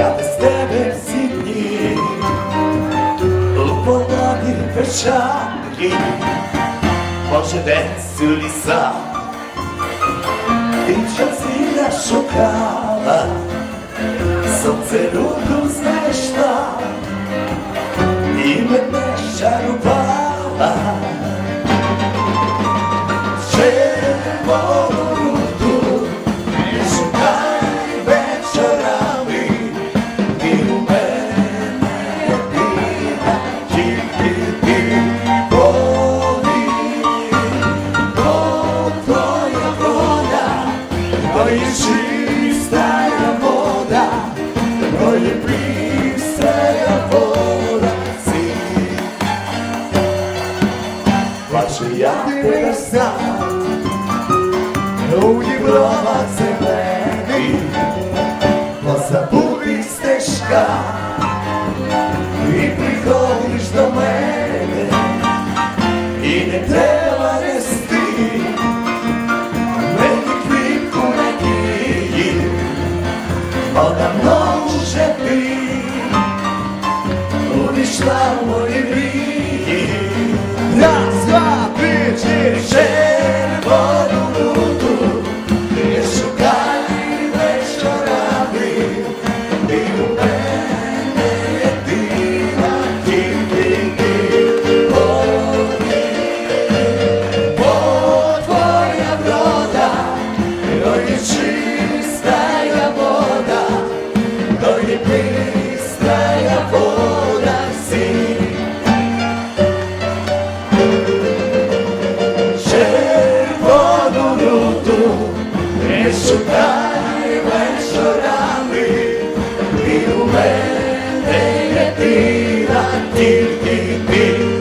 Я без тебе всі дні, у полоні печалі, Боже, десь у лісах, ти часіля шукала, сонце руку знайшла. І мене шарувала. Є чистая вода, є пристая вода, син. Бачу, я тебе знав, у Європах зелений, по забутих стежках, і приходиш до мене, і не треба бо давно вже ти увійшла в мої мрії. Раз, два, три, чотири, мене єдина тільки ти